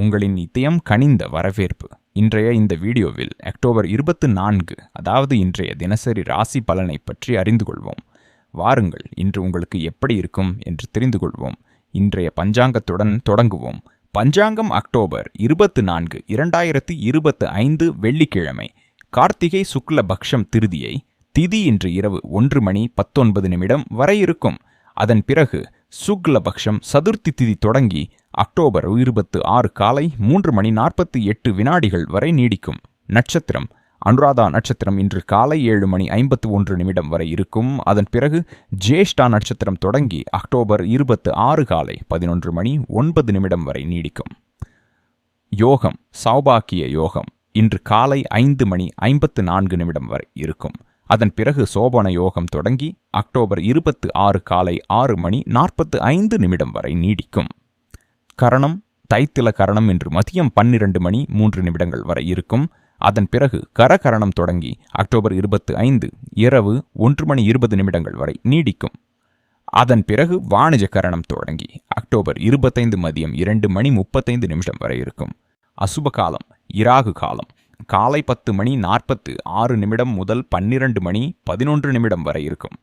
உங்களின் இதயம் கனிந்த வரவேற்பு. இன்றைய இந்த வீடியோவில் அக்டோபர் இருபத்து நான்கு அதாவது இன்றைய தினசரி ராசி பலனை பற்றி அறிந்து கொள்வோம். வாருங்கள் இன்று உங்களுக்கு எப்படி இருக்கும் என்று தெரிந்து கொள்வோம். இன்றைய பஞ்சாங்கத்துடன் தொடங்குவோம். பஞ்சாங்கம் அக்டோபர் இருபத்து நான்கு இரண்டாயிரத்தி இருபத்து ஐந்து வெள்ளிக்கிழமை. கார்த்திகை சுக்ல பக்ஷம் திருதியை திதி இன்று இரவு ஒன்று மணி பத்தொன்பது நிமிடம் வரை இருக்கும். அதன் பிறகு சுக்லபக்ஷம் சதுர்த்தி திதி தொடங்கி அக்டோபர் இருபத்து ஆறு காலை மூன்று மணி நாற்பத்தி எட்டு வினாடிகள் வரை நீடிக்கும். நட்சத்திரம். அனுராதா நட்சத்திரம் இன்று காலை ஏழு மணி ஐம்பத்து ஒன்று நிமிடம் வரை இருக்கும். அதன் பிறகு ஜேஷ்டா நட்சத்திரம் தொடங்கி அக்டோபர் இருபத்து ஆறு காலை பதினொன்று மணி ஒன்பது நிமிடம் வரை நீடிக்கும். யோகம். சௌபாக்கிய யோகம். இன்று காலை ஐந்து மணி ஐம்பத்து நான்கு நிமிடம் வரை இருக்கும். அதன் பிறகு சோபன யோகம் தொடங்கி அக்டோபர் இருபத்து ஆறு காலை ஆறு மணி நாற்பத்து ஐந்து நிமிடம் வரை நீடிக்கும். கரணம் தைத்தில கரணம் இன்று மதியம் பன்னிரண்டு மணி மூன்று நிமிடங்கள் வரை இருக்கும். அதன் பிறகு கரகரணம் தொடங்கி அக்டோபர் இருபத்து ஐந்து இரவு ஒன்று மணி இருபது நிமிடங்கள் வரை நீடிக்கும். அதன் பிறகு வாணிஜ கரணம் தொடங்கி அக்டோபர் இருபத்தைந்து மதியம் இரண்டு மணி முப்பத்தைந்து நிமிடம் வரை இருக்கும். அசுப காலம் இராகு காலம் காலை பத்து மணி நாற்பத்து ஆறு நிமிடம் முதல் பன்னிரண்டு மணி பதினொன்று நிமிடம் வரை இருக்கும்.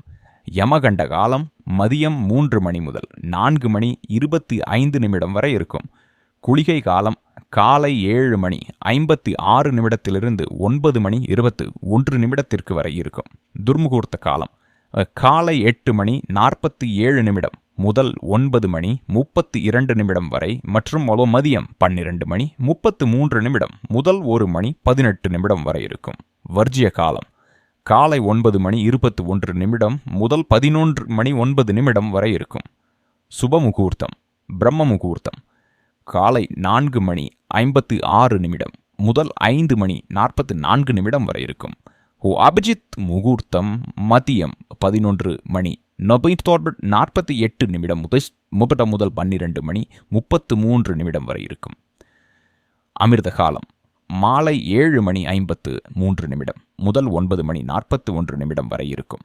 யமகண்ட காலம் மதியம் மூன்று மணி முதல் நான்கு மணி இருபத்தி ஐந்து நிமிடம் வரை இருக்கும். குளிகை காலம் காலை ஏழு மணி ஐம்பத்தி ஆறு நிமிடத்திலிருந்து ஒன்பது மணி இருபத்து ஒன்று நிமிடத்திற்கு வரை இருக்கும். துர்முகூர்த்த காலம் காலை எட்டு மணி நாற்பத்தி ஏழு நிமிடம். முதல் ஒன்பது மணி முப்பத்தி இரண்டு நிமிடம் வரை மற்றும் மதியம் பன்னிரண்டு மணி முப்பத்து மூன்று நிமிடம் முதல் ஒரு மணி பதினெட்டு நிமிடம் வரை இருக்கும். வர்ஜிய காலம். காலை ஒன்பது மணி இருபத்தி ஒன்று நிமிடம் முதல் பதினொன்று மணி ஒன்பது நிமிடம் வரை இருக்கும். சுப முகூர்த்தம். பிரம்ம முகூர்த்தம். காலை நான்கு மணி ஐம்பத்து ஆறு நிமிடம் முதல் ஐந்து மணி நாற்பத்தி நான்கு நிமிடம் வரை இருக்கும். ஓ அபிஜித் முகூர்த்தம் மதியம் பதினொன்று மணி நொபைத்தோர்பட் நாற்பத்தி எட்டு நிமிடம் முதல் முப்பட்ட முதல் பன்னிரண்டு மணி முப்பத்து மூன்று நிமிடம் வரை இருக்கும். அமிர்த காலம் மாலை ஏழு மணி ஐம்பத்து மூன்று நிமிடம் முதல் ஒன்பது மணி நாற்பத்து ஒன்று நிமிடம் வரை இருக்கும்.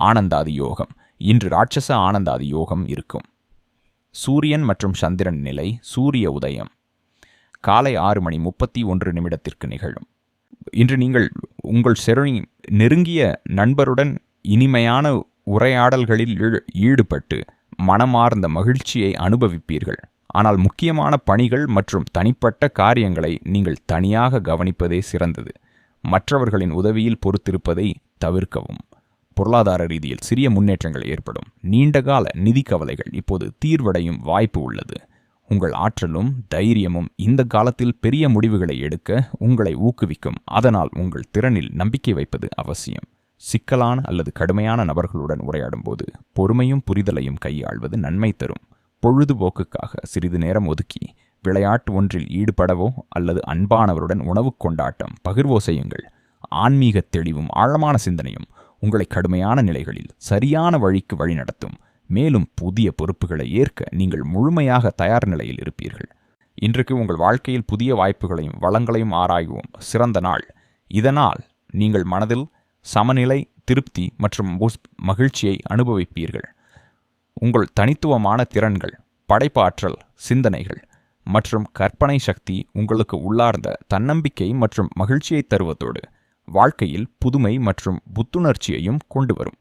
ஆனந்தாதி யோகம் இன்று ராட்சச ஆனந்தாதி யோகம் இருக்கும். சூரியன் மற்றும் சந்திரன் நிலை சூரிய உதயம் காலை ஆறு மணி முப்பத்தி ஒன்று நிமிடத்திற்கு நிகழும். இன்று நீங்கள் உங்கள் செருணி நெருங்கிய நண்பருடன் இனிமையான உரையாடல்களில் ஈடுபட்டு மனமார்ந்த மகிழ்ச்சியை அனுபவிப்பீர்கள். ஆனால் முக்கியமான பணிகள் மற்றும் தனிப்பட்ட காரியங்களை நீங்கள் தனியாக கவனிப்பதே சிறந்தது. மற்றவர்களின் உதவியில் பொறுத்திருப்பதை தவிர்க்கவும். பொருளாதார ரீதியில் சிறிய முன்னேற்றங்கள் ஏற்படும். நீண்டகால நிதி கவலைகள் இப்போது தீர்வடையும் வாய்ப்பு உள்ளது. உங்கள் ஆற்றலும் தைரியமும் இந்த காலத்தில் பெரிய முடிவுகளை எடுக்க உங்களை ஊக்குவிக்கும். அதனால் உங்கள் திறனில் நம்பிக்கை வைப்பது அவசியம். சிக்கலான அல்லது கடுமையான நபர்களுடன் உரையாடும் போது பொறுமையும் புரிதலையும் கையாள்வது நன்மை தரும். பொழுதுபோக்குக்காக சிறிது நேரம் ஒதுக்கி விளையாட்டு ஒன்றில் ஈடுபடவோ அல்லது அன்பானவருடன் உணவு கொண்டாட்டம் பகிர்வோ செய்யுங்கள். ஆன்மீக தெளிவும் ஆழமான சிந்தனையும் உங்களை கடுமையான நிலைகளில் சரியான வழிக்கு வழிநடத்தும் மேலும் புதிய பொறுப்புகளை ஏற்க நீங்கள் முழுமையாக தயார் நிலையில் இருப்பீர்கள். இன்றைக்கு உங்கள் வாழ்க்கையில் புதிய வாய்ப்புகளையும் வளங்களையும் ஆராய்வோம். சிறந்த நாள். இதனால் நீங்கள் மனதில் சமநிலை திருப்தி மற்றும் மகிழ்ச்சியை அனுபவிப்பீர்கள். உங்கள் தனித்துவமான திறன்கள் படைப்பாற்றல் சிந்தனைகள் மற்றும் கற்பனை சக்தி உங்களுக்கு உள்ளார்ந்த தன்னம்பிக்கை மற்றும் மகிழ்ச்சியை தருவதோடு வாழ்க்கையில் புதுமை மற்றும் புத்துணர்ச்சியையும் கொண்டு வரும்.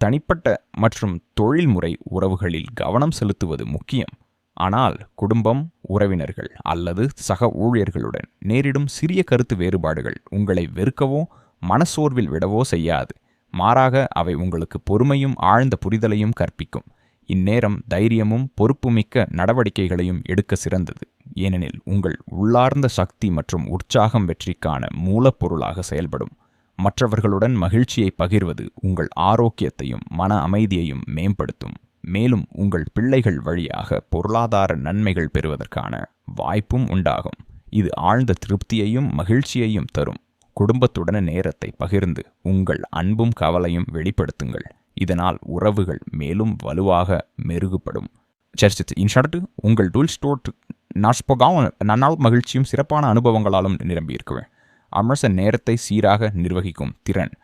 தனிப்பட்ட மற்றும் தொழில்முறை உறவுகளில் கவனம் செலுத்துவது முக்கியம். ஆனால் குடும்பம் உறவினர்கள் அல்லது சக ஊழியர்களுடன் நேரிடும் சிறிய கருத்து வேறுபாடுகள் உங்களை வெறுக்கவோ மனசோர்வில் விடவோ செய்யாது. மாறாக அவை உங்களுக்கு பொறுமையும் ஆழ்ந்த புரிதலையும் கற்பிக்கும். இந்நேரம் தைரியமும் பொறுப்புமிக்க நடவடிக்கைகளையும் எடுக்க சிறந்தது. ஏனெனில் உங்கள் உள்ளார்ந்த சக்தி மற்றும் உற்சாகம் வெற்றிக்கான மூலப்பொருளாக செயல்படும். மற்றவர்களுடன் மகிழ்ச்சியை பகிர்வது உங்கள் ஆரோக்கியத்தையும் மன அமைதியையும் மேம்படுத்தும். மேலும் உங்கள் பிள்ளைகள் வழியாக பொருளாதார நன்மைகள் பெறுவதற்கான வாய்ப்பும் உண்டாகும். இது ஆழ்ந்த திருப்தியையும் மகிழ்ச்சியையும் தரும். குடும்பத்துடன் நேரத்தை பகிர்ந்து உங்கள் அன்பும் கவலையும் வெளிப்படுத்துங்கள். இதனால் உறவுகள் மேலும் வலுவாக மெருகுபடும் சர்ச்சித் இன்ஷார்ட் உங்கள் டூல் ஸ்டோர் நாஸ்பகாவும் நன்னால் மகிழ்ச்சியும் சிறப்பான அனுபவங்களாலும் நிரம்பியிருக்குவேன் அமர்ச நேரத்தை சீராக நிர்வகிக்கும் திறன்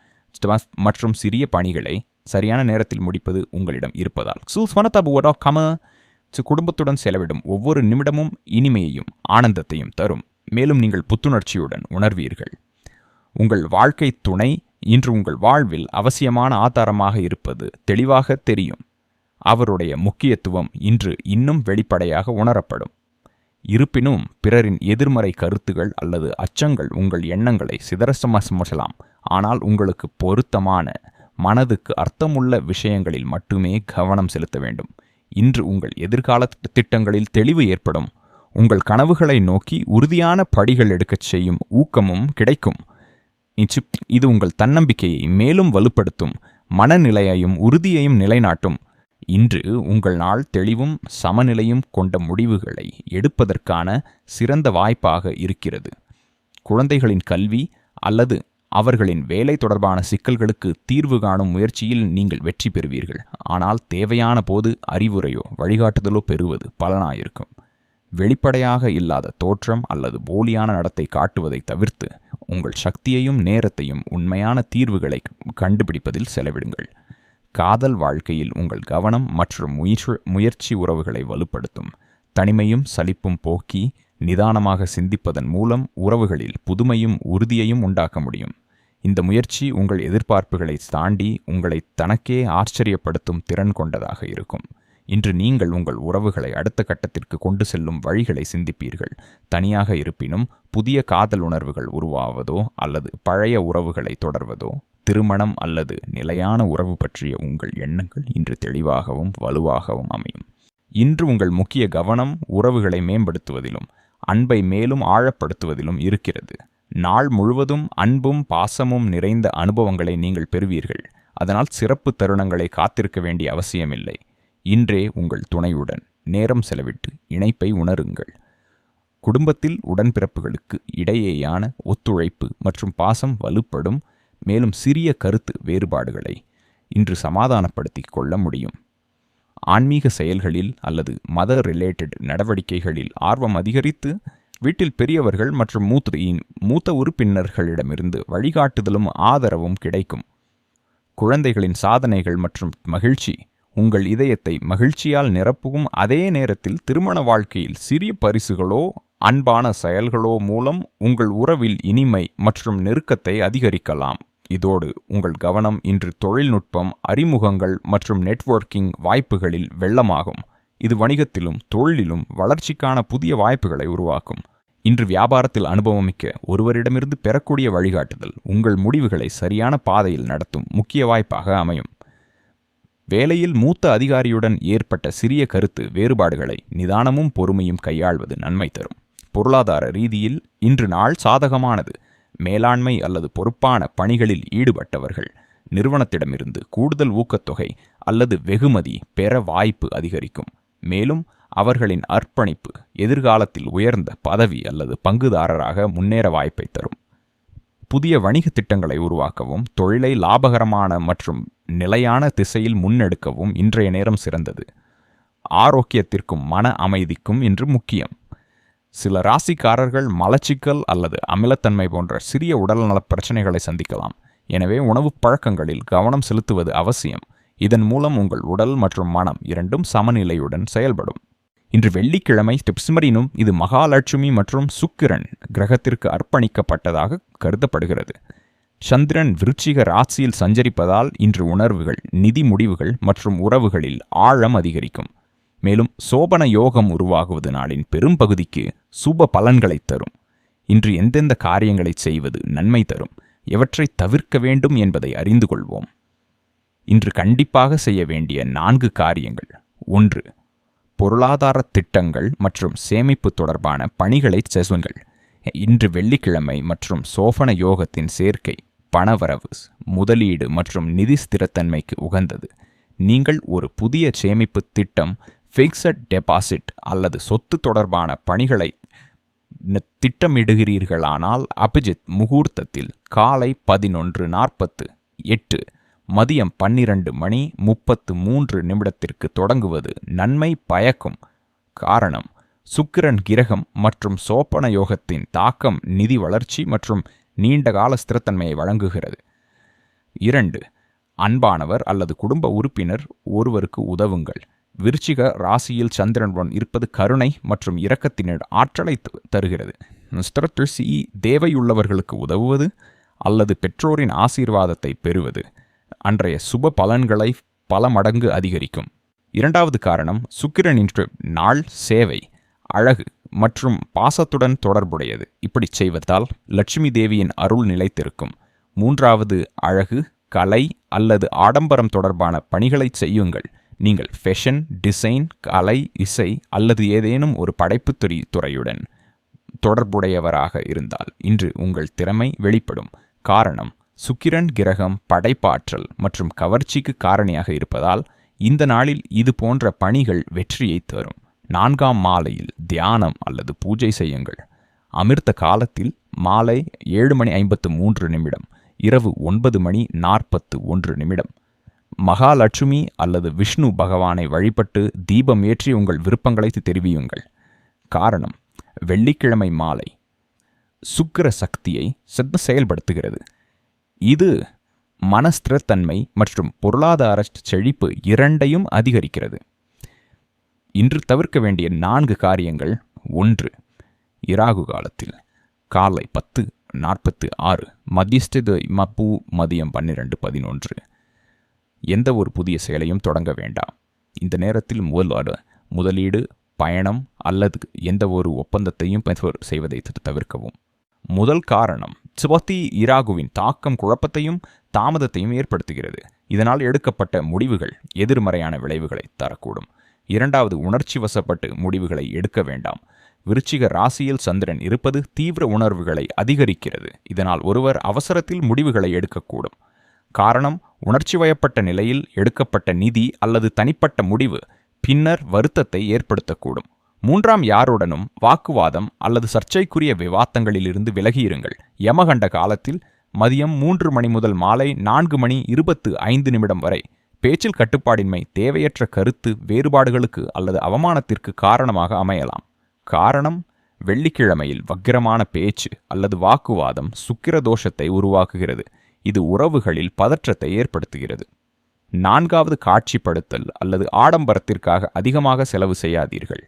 மற்றும் சிறிய பணிகளை சரியான நேரத்தில் முடிப்பது உங்களிடம் இருப்பதால். சூஸ் கம குடும்பத்துடன் செலவிடும் ஒவ்வொரு நிமிடமும் இனிமையையும் ஆனந்தத்தையும் தரும். மேலும் நீங்கள் புத்துணர்ச்சியுடன் உணர்வீர்கள். உங்கள் வாழ்க்கை துணை இன்று உங்கள் வாழ்வில் அவசியமான ஆதாரமாக இருப்பது தெளிவாக தெரியும். அவருடைய முக்கியத்துவம் இன்று இன்னும் வெளிப்படையாக உணரப்படும். இருப்பினும் பிறரின் எதிர்மறை கருத்துகள் அல்லது அச்சங்கள் உங்கள் எண்ணங்களை சிதறசமசலாம் ஆனால் உங்களுக்கு பொருத்தமான மனதுக்கு அர்த்தமுள்ள விஷயங்களில் மட்டுமே கவனம் செலுத்த வேண்டும். இன்று உங்கள் எதிர்கால திட்டங்களில் தெளிவு ஏற்படும். உங்கள் கனவுகளை நோக்கி உறுதியான படிகள் எடுக்கச் செய்யும் ஊக்கமும் கிடைக்கும். இது உங்கள் தன்னம்பிக்கையை மேலும் வலுப்படுத்தும் மனநிலையையும் உறுதியையும் நிலைநாட்டும். இன்று உங்கள் நாள் தெளிவும் சமநிலையும் கொண்ட முடிவுகளை எடுப்பதற்கான சிறந்த வாய்ப்பாக இருக்கிறது. குழந்தைகளின் கல்வி அல்லது அவர்களின் வேலை தொடர்பான சிக்கல்களுக்கு தீர்வு காணும் முயற்சியில் நீங்கள் வெற்றி பெறுவீர்கள். ஆனால் தேவையான போது அறிவுரையோ வழிகாட்டுதலோ பெறுவது பலனாயிருக்கும். வெளிப்படையாக இல்லாத தோற்றம் அல்லது போலியான நடத்தை காட்டுவதை தவிர்த்து உங்கள் சக்தியையும் நேரத்தையும் உண்மையான தீர்வுகளை கண்டுபிடிப்பதில் செலவிடுங்கள். காதல் வாழ்க்கையில் உங்கள் கவனம் மற்றும் முயற்சி முயற்சி உறவுகளை வலுப்படுத்தும். தனிமையும் சலிப்பும் போக்கி நிதானமாக சிந்திப்பதன் மூலம் உறவுகளில் புதுமையும் உறுதியையும் உண்டாக்க முடியும். இந்த முயற்சி உங்கள் எதிர்பார்ப்புகளை தாண்டி உங்களை தனக்கே ஆச்சரியப்படுத்தும் திறன் கொண்டதாக இருக்கும். இன்று நீங்கள் உங்கள் உறவுகளை அடுத்த கட்டத்திற்கு கொண்டு செல்லும் வழிகளை சிந்திப்பீர்கள். தனியாக இருப்பினும் புதிய காதல் உணர்வுகள் உருவாவதோ அல்லது பழைய உறவுகளை தொடர்வதோ திருமணம் அல்லது நிலையான உறவு பற்றிய உங்கள் எண்ணங்கள் இன்று தெளிவாகவும் வலுவாகவும் அமையும். இன்று உங்கள் முக்கிய கவனம் உறவுகளை மேம்படுத்துவதிலும் அன்பை மேலும் ஆழப்படுத்துவதிலும் இருக்கிறது. நாள் முழுவதும் அன்பும் பாசமும் நிறைந்த அனுபவங்களை நீங்கள் பெறுவீர்கள். அதனால் சிறப்பு தருணங்களை காத்திருக்க வேண்டிய அவசியமில்லை. இன்றே உங்கள் துணையுடன் நேரம் செலவிட்டு இணைப்பை உணருங்கள். குடும்பத்தில் உடன்பிறப்புகளுக்கு இடையேயான ஒத்துழைப்பு மற்றும் பாசம் வலுப்படும் மேலும் சிறிய கருத்து வேறுபாடுகளை இன்று சமாதானப்படுத்திக் கொள்ள முடியும். ஆன்மீக செயல்களில் அல்லது மத ரிலேட்டட் நடவடிக்கைகளில் ஆர்வம் அதிகரித்து வீட்டில் பெரியவர்கள் மற்றும் மூத்த மூத்த உறுப்பினர்களிடமிருந்து வழிகாட்டுதலும் ஆதரவும் கிடைக்கும். குழந்தைகளின் சாதனைகள் மற்றும் மகிழ்ச்சி உங்கள் இதயத்தை மகிழ்ச்சியால் நிரப்பும் அதே நேரத்தில் திருமண வாழ்க்கையில் சிறிய பரிசுகளோ அன்பான செயல்களோ மூலம் உங்கள் உறவில் இனிமை மற்றும் நெருக்கத்தை அதிகரிக்கலாம். இதோடு உங்கள் கவனம் இன்று தொழில்நுட்பம் அறிமுகங்கள் மற்றும் நெட்வொர்க்கிங் வாய்ப்புகளில் வெள்ளமாகும். இது வணிகத்திலும் தொழிலிலும் வளர்ச்சிக்கான புதிய வாய்ப்புகளை உருவாக்கும். இன்று வியாபாரத்தில் அனுபவமிக்க ஒருவரிடமிருந்து பெறக்கூடிய வழிகாட்டுதல் உங்கள் முடிவுகளை சரியான பாதையில் நடத்தும் முக்கிய வாய்ப்பாக அமையும். வேலையில் மூத்த அதிகாரியுடன் ஏற்பட்ட சிறிய கருத்து வேறுபாடுகளை நிதானமும் பொறுமையும் கையாள்வது நன்மை தரும். பொருளாதார ரீதியில் இன்று நாள் சாதகமானது. மேலாண்மை அல்லது பொறுப்பான பணிகளில் ஈடுபட்டவர்கள் நிறுவனத்திடமிருந்து கூடுதல் ஊக்கத்தொகை அல்லது வெகுமதி பெற வாய்ப்பு அதிகரிக்கும். மேலும் அவர்களின் அர்ப்பணிப்பு எதிர்காலத்தில் உயர்ந்த பதவி அல்லது பங்குதாரராக முன்னேற வாய்ப்பை தரும். புதிய வணிக திட்டங்களை உருவாக்கவும் தொழிலை லாபகரமான மற்றும் நிலையான திசையில் முன்னெடுக்கவும் இன்றைய நேரம் சிறந்தது. ஆரோக்கியத்திற்கும் மன அமைதிக்கும் இன்று முக்கியம். சில ராசிக்காரர்கள் மலச்சிக்கல் அல்லது அமிலத்தன்மை போன்ற சிறிய உடல்நலப் பிரச்சனைகளை சந்திக்கலாம். எனவே உணவுப் பழக்கங்களில் கவனம் செலுத்துவது அவசியம். இதன் மூலம் உங்கள் உடல் மற்றும் மனம் இரண்டும் சமநிலையுடன் செயல்படும். இன்று வெள்ளிக்கிழமை டிப்ஸ்மரினும் இது மகாலட்சுமி மற்றும் சுக்கிரன் கிரகத்திற்கு அர்ப்பணிக்கப்பட்டதாக கருதப்படுகிறது. சந்திரன் விருச்சிக ராசியில் சஞ்சரிப்பதால் இன்று உணர்வுகள் நிதி முடிவுகள் மற்றும் உறவுகளில் ஆழம் அதிகரிக்கும். மேலும் சோபன யோகம் உருவாகுவது நாளின் பெரும்பகுதிக்கு சுப பலன்களை தரும். இன்று எந்தெந்த காரியங்களை செய்வது நன்மை தரும் எவற்றை தவிர்க்க வேண்டும் என்பதை அறிந்து கொள்வோம். இன்று கண்டிப்பாக செய்ய வேண்டிய நான்கு காரியங்கள். ஒன்று பொருளாதார திட்டங்கள் மற்றும் சேமிப்பு தொடர்பான பணிகளை செசுங்கள். இன்று வெள்ளிக்கிழமை மற்றும் சோபன யோகத்தின் சேர்க்கை பணவரவு முதலீடு மற்றும் நிதி ஸ்திரத்தன்மைக்கு உகந்தது. நீங்கள் ஒரு புதிய சேமிப்பு திட்டம் ஃபிக்ஸட் டெபாசிட் அல்லது சொத்து தொடர்பான பணிகளை திட்டமிடுகிறீர்களானால் அபிஜித் முகூர்த்தத்தில் காலை பதினொன்று நாற்பத்து எட்டு மதியம் பன்னிரண்டு மணி முப்பத்து மூன்று நிமிடத்திற்கு தொடங்குவது நன்மை பயக்கும் காரணம். சுக்கிரன் கிரகம் மற்றும் சோப்பன யோகத்தின் தாக்கம் நிதி வளர்ச்சி மற்றும் நீண்டகால ஸ்திரத்தன்மையை வழங்குகிறது. இரண்டு அன்பானவர் அல்லது குடும்ப உறுப்பினர் ஒருவருக்கு உதவுங்கள். விருச்சிக ராசியில் சந்திரனுடன் இருப்பது கருணை மற்றும் இரக்கத்தினர் ஆற்றலை தருகிறது. நஸ்திரத்தில் சி தேவையுள்ளவர்களுக்கு உதவுவது அல்லது பெற்றோரின் ஆசீர்வாதத்தை பெறுவது. அன்றைய சுப பலன்களை பல மடங்கு அதிகரிக்கும். இரண்டாவது காரணம் சுக்கிரனின் நாள் சேவை அழகு மற்றும் பாசத்துடன் தொடர்புடையது. இப்படி செய்வதால் லட்சுமி தேவியின் அருள் நிலைத்திருக்கும். மூன்றாவது அழகு கலை அல்லது ஆடம்பரம் தொடர்பான பணிகளை செய்யுங்கள். நீங்கள் ஃபேஷன் டிசைன் கலை இசை அல்லது ஏதேனும் ஒரு படைப்புத் துறை துறையுடன் தொடர்புடையவராக இருந்தால் இன்று உங்கள் திறமை வெளிப்படும். காரணம் சுக்கிரன் கிரகம் படைப்பாற்றல் மற்றும் கவர்ச்சிக்கு காரணியாக இருப்பதால் இந்த நாளில் இது போன்ற பணிகள் வெற்றியை தரும். நான்காம் மாலையில் தியானம் அல்லது பூஜை செய்யுங்கள். அமிர்த காலத்தில் மாலை ஏழு மணி ஐம்பத்து மூன்று நிமிடம் இரவு ஒன்பது மணி நாற்பத்து ஒன்று நிமிடம். மகாலட்சுமி அல்லது விஷ்ணு பகவானை வழிபட்டு தீபம் ஏற்றி உங்கள் விருப்பங்களை தெரிவியுங்கள். காரணம் வெள்ளிக்கிழமை மாலை. சுக்கிர சக்தியை சென்று செயல்படுத்துகிறது. இது மனஸ்திரத்தன்மை மற்றும் பொருளாதார செழிப்பு இரண்டையும் அதிகரிக்கிறது. இன்று தவிர்க்க வேண்டிய நான்கு காரியங்கள் ஒன்று இராகு காலத்தில் காலை பத்து நாற்பத்து ஆறு மத்தியஸ்த மப்பு மதியம் பன்னிரண்டு பதினொன்று. எந்த ஒரு புதிய செயலையும் தொடங்க வேண்டாம். இந்த நேரத்தில் முதல்வாறு முதலீடு பயணம் அல்லது எந்த ஒரு ஒப்பந்தத்தையும் செய்வதை தவிர்க்கவும். முதல் காரணம் சுபத்தி இராகுவின் தாக்கம் குழப்பத்தையும் தாமதத்தையும் ஏற்படுத்துகிறது. இதனால் எடுக்கப்பட்ட முடிவுகள் எதிர்மறையான விளைவுகளை தரக்கூடும். இரண்டாவது உணர்ச்சி வசப்பட்டு முடிவுகளை எடுக்க வேண்டாம். விருச்சிக ராசியில் சந்திரன் இருப்பது தீவிர உணர்வுகளை அதிகரிக்கிறது. இதனால் ஒருவர் அவசரத்தில் முடிவுகளை எடுக்கக்கூடும். காரணம் உணர்ச்சி வயப்பட்ட நிலையில் எடுக்கப்பட்ட நிதி அல்லது தனிப்பட்ட முடிவு பின்னர் வருத்தத்தை ஏற்படுத்தக்கூடும். மூன்றாம் யாருடனும் வாக்குவாதம் அல்லது சர்ச்சைக்குரிய விவாதங்களிலிருந்து விலகியிருங்கள். யமகண்ட காலத்தில் மதியம் மூன்று மணி முதல் மாலை நான்கு மணி இருபத்து ஐந்து நிமிடம் வரை பேச்சில் கட்டுப்பாடின்மை தேவையற்ற கருத்து வேறுபாடுகளுக்கு அல்லது அவமானத்திற்கு காரணமாக அமையலாம். காரணம் வெள்ளிக்கிழமையில் வக்கிரமான பேச்சு அல்லது வாக்குவாதம் சுக்கிர தோஷத்தை உருவாக்குகிறது. இது உறவுகளில் பதற்றத்தை ஏற்படுத்துகிறது. நான்காவது காட்சிப்படுத்தல் அல்லது ஆடம்பரத்திற்காக அதிகமாக செலவு செய்யாதீர்கள்.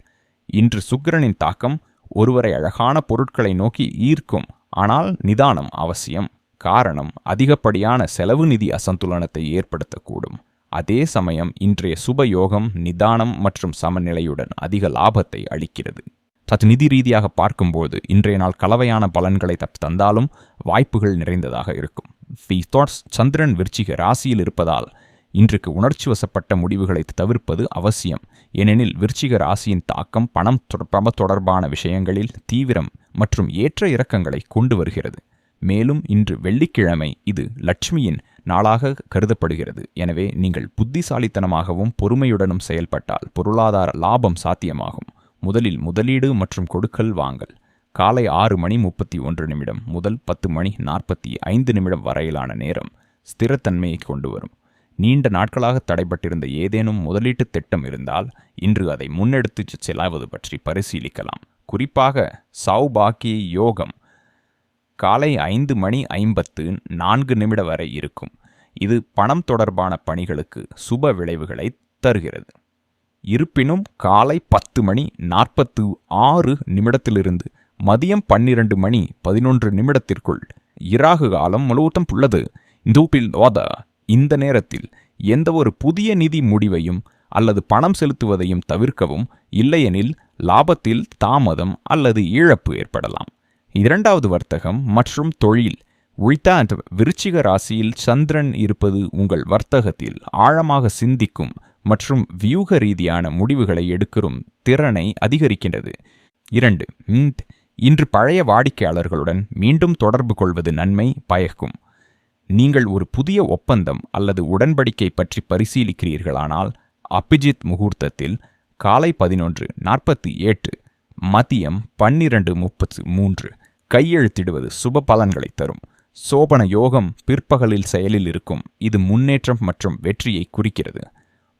இன்று சுக்கிரனின் தாக்கம் ஒருவரை அழகான பொருட்களை நோக்கி ஈர்க்கும் ஆனால் நிதானம் அவசியம். காரணம் அதிகப்படியான செலவு நிதி அசந்துலனத்தை ஏற்படுத்தக்கூடும். அதே சமயம் இன்றைய சுப யோகம் நிதானம் மற்றும் சமநிலையுடன் அதிக லாபத்தை அளிக்கிறது. சற்று நிதி ரீதியாக பார்க்கும்போது இன்றைய நாள் கலவையான பலன்களை தத் தந்தாலும் வாய்ப்புகள் நிறைந்ததாக இருக்கும். தி தாட்ஸ் சந்திரன் விருச்சிக ராசியில் இருப்பதால் இன்றைக்கு உணர்ச்சி வசப்பட்ட முடிவுகளை தவிர்ப்பது அவசியம். ஏனெனில் விருச்சிக ராசியின் தாக்கம் பணம் தொட- பண தொடர்பான விஷயங்களில் தீவிரம் மற்றும் ஏற்ற இறக்கங்களை கொண்டு வருகிறது. மேலும் இன்று வெள்ளிக்கிழமை இது லட்சுமியின் நாளாக கருதப்படுகிறது. எனவே நீங்கள் புத்திசாலித்தனமாகவும் பொறுமையுடனும் செயல்பட்டால் பொருளாதார லாபம் சாத்தியமாகும். முதலில் முதலீடு மற்றும் கொடுக்கல் வாங்கல். காலை ஆறு மணி முப்பத்தி ஒன்று நிமிடம் முதல் பத்து மணி நாற்பத்தி ஐந்து நிமிடம் வரையிலான நேரம் ஸ்திரத்தன்மையை கொண்டு வரும். நீண்ட நாட்களாக தடைபட்டிருந்த ஏதேனும் முதலீட்டு திட்டம் இருந்தால் இன்று அதை முன்னெடுத்து செல்லாவது பற்றி பரிசீலிக்கலாம். குறிப்பாக சௌபாக்கிய யோகம் காலை ஐந்து மணி ஐம்பத்து நான்கு நிமிட வரை இருக்கும். இது பணம் தொடர்பான பணிகளுக்கு சுப விளைவுகளை தருகிறது. இருப்பினும் காலை பத்து மணி நாற்பத்து ஆறு நிமிடத்திலிருந்து மதியம் பன்னிரண்டு மணி பதினொன்று நிமிடத்திற்குள் இராகு காலம் முழுவதும் உள்ளது. இந்தூப்பில் ஓத இந்த நேரத்தில் எந்த ஒரு புதிய நிதி முடிவையும் அல்லது பணம் செலுத்துவதையும் தவிர்க்கவும் இல்லையெனில் லாபத்தில் தாமதம் அல்லது இழப்பு ஏற்படலாம். இரண்டாவது வர்த்தகம் மற்றும் தொழில். உழித்தாண்ட் விருச்சிக ராசியில் சந்திரன் இருப்பது உங்கள் வர்த்தகத்தில் ஆழமாக சிந்திக்கும் மற்றும் வியூக ரீதியான முடிவுகளை எடுக்கும் திறனை அதிகரிக்கின்றது. இரண்டு இன்று பழைய வாடிக்கையாளர்களுடன் மீண்டும் தொடர்பு கொள்வது நன்மை பயக்கும். நீங்கள் ஒரு புதிய ஒப்பந்தம் அல்லது உடன்படிக்கை பற்றி பரிசீலிக்கிறீர்களானால் அபிஜித் முகூர்த்தத்தில் காலை பதினொன்று நாற்பத்தி எட்டு மதியம் பன்னிரண்டு முப்பத்து மூன்று கையெழுத்திடுவது சுப பலன்களை தரும். சோபன யோகம் பிற்பகலில் செயலில் இருக்கும். இது முன்னேற்றம் மற்றும் வெற்றியை குறிக்கிறது.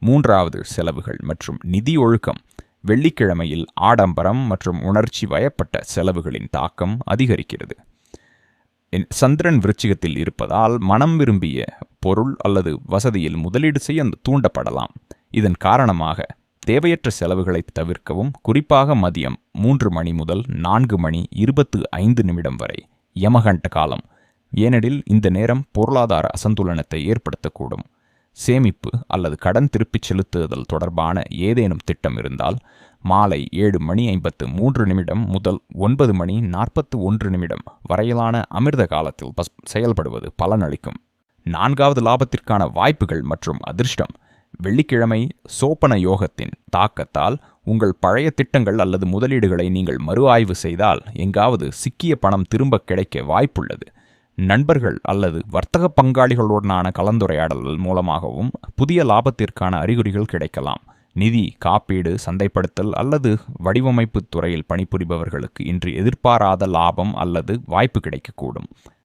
மூன்றாவது செலவுகள் மற்றும் நிதி ஒழுக்கம். வெள்ளிக்கிழமையில் ஆடம்பரம் மற்றும் உணர்ச்சி வயப்பட்ட செலவுகளின் தாக்கம் அதிகரிக்கிறது. சந்திரன் விருச்சிகத்தில் இருப்பதால் மனம் விரும்பிய பொருள் அல்லது வசதியில் முதலீடு செய்ய தூண்டப்படலாம். இதன் காரணமாக தேவையற்ற செலவுகளை தவிர்க்கவும் குறிப்பாக மதியம் மூன்று மணி முதல் நான்கு மணி இருபத்து ஐந்து நிமிடம் வரை யமகண்ட காலம். ஏனெனில் இந்த நேரம் பொருளாதார அசந்துலனத்தை ஏற்படுத்தக்கூடும். சேமிப்பு அல்லது கடன் திருப்பிச் செலுத்துதல் தொடர்பான ஏதேனும் திட்டம் இருந்தால் மாலை ஏழு மணி ஐம்பத்து மூன்று நிமிடம் முதல் ஒன்பது மணி நாற்பத்து ஒன்று நிமிடம் வரையிலான அமிர்த காலத்தில் பஸ் செயல்படுவது பலனளிக்கும். நான்காவது லாபத்திற்கான வாய்ப்புகள் மற்றும் அதிர்ஷ்டம். வெள்ளிக்கிழமை சோப்பன யோகத்தின் தாக்கத்தால் உங்கள் பழைய திட்டங்கள் அல்லது முதலீடுகளை நீங்கள் மறு ஆய்வு செய்தால் எங்காவது சிக்கிய பணம் திரும்ப கிடைக்க வாய்ப்புள்ளது. நண்பர்கள் அல்லது வர்த்தக பங்காளிகளுடனான கலந்துரையாடல் மூலமாகவும் புதிய லாபத்திற்கான அறிகுறிகள் கிடைக்கலாம். நிதி காப்பீடு சந்தைப்படுத்தல் அல்லது வடிவமைப்பு துறையில் பணிபுரிபவர்களுக்கு இன்று எதிர்பாராத லாபம் அல்லது வாய்ப்பு கிடைக்கக்கூடும்.